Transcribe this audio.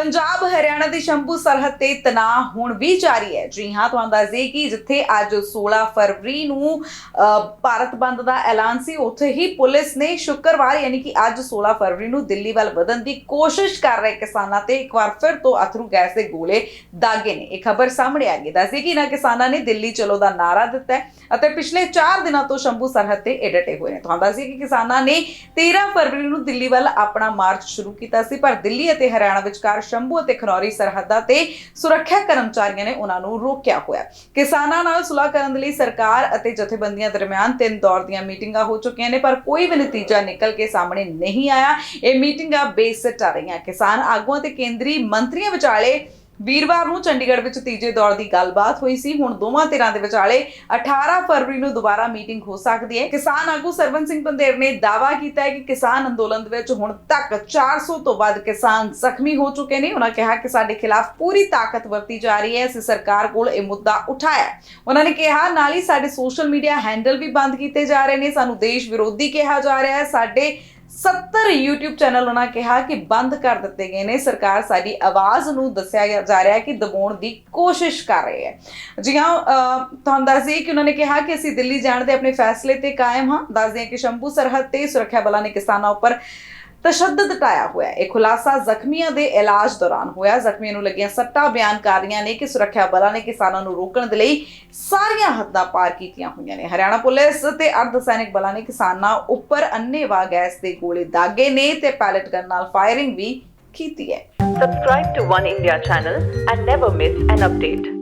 ਪੰਜਾਬ ਹਰਿਆਣਾ ਦੀ ਸ਼ੰਭੂ ਸਰਹੱਦ ਤੇ ਤਣਾਅ ਹੁਣ ਵੀ ਜਾਰੀ ਹੈ। ਜੀ ਹਾਂ ਤੁਹਾਨੂੰ ਦੱਸ ਦਈਏ ਕਿ ਜਿੱਥੇ ਅੱਜ 16 ਫਰਵਰੀ ਨੂੰ ਅ, ਭਾਰਤ ਬੰਦ ਦਾ ਐਲਾਨ ਸੀ ਉੱਥੇ ਹੀ ਪੁਲਿਸ ਨੇ ਸ਼ੁੱਕਰਵਾਰ ਯਾਨੀ ਕਿ ਅੱਜ 16 ਫਰਵਰੀ ਨੂੰ ਦਿੱਲੀ ਵੱਲ ਵਧਣ ਦੀ ਕੋਸ਼ਿਸ਼ ਕਰ ਰਹੇ ਕਿਸਾਨਾਂ ਤੇ ਇੱਕ ਵਾਰ ਫਿਰ ਤੋਂ ਅਥਰੂ ਗੈਸ ਦੇ ਗੋਲੇ ਦਾਗੇ ਨੇ। ਇਹ ਖਬਰ ਸਾਹਮਣੇ ਆ ਗਈ। ਦੱਸਦੀ ਕਿ ਇਹਨਾਂ ਕਿਸਾਨਾਂ ਨੇ ਦਿੱਲੀ ਚਲੋ ਦਾ ਨਾਰਾ ਦਿੱਤਾ ਅਤੇ ਪਿਛਲੇ 4 ਦਿਨਾਂ ਤੋਂ ਸ਼ੰਭੂ ਸਰਹੱਦ ਤੇ ਇਹ ਡਟੇ ਹੋਏ ਨੇ। ਤੁਹਾਨੂੰ ਦੱਸਦੀ ਕਿ ਕਿਸਾਨਾਂ ਨੇ 13 ਫਰਵਰੀ ਨੂੰ ਦਿੱਲੀ ਵੱਲ ਆਪਣਾ ਮਾਰਚ ਸ਼ੁਰੂ ਕੀਤਾ ਸੀ ਪਰ ਦਿੱਲੀ ਅਤੇ ਹਰਿਆਣਾ ਵਿਚਕਾਰ ਸ਼ੰਭੂ ਅਤੇ ਖਨੌਰੀ ਸਰਹੱਦਾਂ ਤੇ ਸੁਰੱਖਿਆ ਕਰਮਚਾਰੀਆਂ ਨੇ ਉਹਨਾਂ ਨੂੰ ਰੋਕਿਆ ਹੋਇਆ। ਕਿਸਾਨਾਂ ਨਾਲ ਸੁਲਾਹ ਕਰਨ ਦੇ ਲਈ ਸਰਕਾਰ ਅਤੇ ਜਥੇਬੰਦੀਆਂ ਦਰਮਿਆਨ ਤਿੰਨ ਦੌਰ ਦੀਆਂ ਮੀਟਿੰਗਾਂ ਹੋ ਚੁੱਕੀਆਂ ਨੇ, ਪਰ ਕੋਈ ਵੀ ਨਤੀਜਾ ਨਿਕਲ ਕੇ ਸਾਹਮਣੇ ਨਹੀਂ ਆਇਆ। ਇਹ ਮੀਟਿੰਗਾਂ ਬੇਸਟ ਆ ਰਹੀਆਂ। ਕਿਸਾਨ ਆਗੂਆਂ ਤੇ ਕੇਂਦਰੀ ਮੰਤਰੀਆਂ ਵਿਚਾਲੇ ਵੀਰਵਾਰ ਨੂੰ ਚੰਡੀਗੜ੍ਹ ਵਿੱਚ ਤੀਜੇ ਦੌਰ ਦੀ ਗੱਲਬਾਤ ਹੋਈ ਸੀ। ਹੁਣ ਦੋਵਾਂ ਧਿਰਾਂ ਦੇ ਵਿਚਾਲੇ 18 ਫਰਵਰੀ ਨੂੰ ਦੁਬਾਰਾ ਮੀਟਿੰਗ ਹੋ ਸਕਦੀ ਹੈ। ਕਿਸਾਨ ਆਗੂ ਸਰਵਨ ਸਿੰਘ ਪੰਦੇਰ ਨੇ ਦਾਅਵਾ ਕੀਤਾ ਹੈ ਕਿ ਕਿਸਾਨ ਅੰਦੋਲਨ ਦੇ ਵਿੱਚ ਹੁਣ ਤੱਕ 400 ਤੋਂ ਵੱਧ ਕਿਸਾਨ ਜ਼ਖਮੀ ਹੋ ਚੁੱਕੇ ਨੇ। ਉਹਨਾਂ ਕਿਹਾ ਕਿ ਸਾਡੇ ਖਿਲਾਫ ਪੂਰੀ ਤਾਕਤ ਵਰਤੀ ਜਾ ਰਹੀ ਹੈ। ਅਸੀਂ ਸਰਕਾਰ ਕੋਲ ਇਹ ਮੁੱਦਾ ਉਠਾਇਆ ਉਹਨਾਂ ਨੇ ਕਿਹਾ, ਨਾਲ ਹੀ ਸਾਡੇ ਸੋਸ਼ਲ ਮੀਡੀਆ ਹੈਂਡਲ ਵੀ ਬੰਦ ਕੀਤੇ ਜਾ ਰਹੇ ਨੇ। ਸਾਨੂੰ ਦੇਸ਼ ਵਿਰੋਧੀ ਕਿਹਾ ਜਾ ਰਿਹਾ ਹੈ। ਸਾਡੇ 70 YouTube ਚੈਨਲ ਉਹਨਾਂ ਕਿਹਾ ਕਿ ਬੰਦ ਕਰ ਦਿੱਤੇ ਗਏ ਨੇ। ਸਰਕਾਰ ਸਾਡੀ ਆਵਾਜ਼ ਨੂੰ ਦੱਸਿਆ ਗਿਆ- ਜਾ ਰਿਹਾ ਹੈ ਕਿ ਦਬਾਉਣ ਦੀ ਕੋਸ਼ਿਸ਼ ਕਰ ਰਹੀ ਹੈ। ਜੀ ਹਾਂ ਤੁਹਾਨੂੰ ਦੱਸ ਦਈਏ ਕਿ ਉਹਨਾਂ ਨੇ ਕਿਹਾ ਕਿ ਅਸੀਂ ਦਿੱਲੀ ਜਾਣ ਦੇ ਆਪਣੇ ਫੈਸਲੇ ਤੇ ਕਾਇਮ ਹਾਂ। ਦੱਸ ਦਈਏ ਕਿ ਸ਼ੰਭੂ ਸਰਹੱਦ ਤੇ ਸੁਰੱਖਿਆ ਬਲਾਂ ਨੇ ਕਿਸਾਨਾਂ ਉੱਪਰ ਤਸ਼ੱਦਦ ਟਾਇਆ ਹੋਇਆ ਇਹ ਖੁਲਾਸਾ ਜ਼ਖਮੀਆਂ ਦੇ ਇਲਾਜ ਦੌਰਾਨ ਹੋਇਆ ਜ਼ਖਮੀਆਂ ਨੂੰ ਲੱਗੀਆਂ ਸੱਟਾਂ ਬਿਆਨ ਕਰ ਰਹੀਆਂ ਨੇ ਕਿ ਸੁਰੱਖਿਆ ਬਲਾਂ ਨੇ ਕਿਸਾਨਾਂ ਨੂੰ ਰੋਕਣ ਦੇ ਲਈ ਸਾਰੀਆਂ ਹੱਦਾਂ ਪਾਰ ਕੀਤੀਆਂ ਹੋਈਆਂ ਨੇ। ਹਰਿਆਣਾ ਪੁਲਿਸ ਤੇ ਅਰਧ ਸੈਨਿਕ ਬਲਾਂ ਨੇ ਕਿਸਾਨਾਂ ਉੱਪਰ ਅੰਨੇਵਾਹ ਗੈਸ ਦੇ ਗੋਲੇ ਦਾਗੇ ਨੇ ਤੇ ਪੈਲਟ ਗਨ ਨਾਲ ਫਾਇਰਿੰਗ ਵੀ ਕੀਤੀ ਹੈ। Subscribe to One India channel and never miss an update.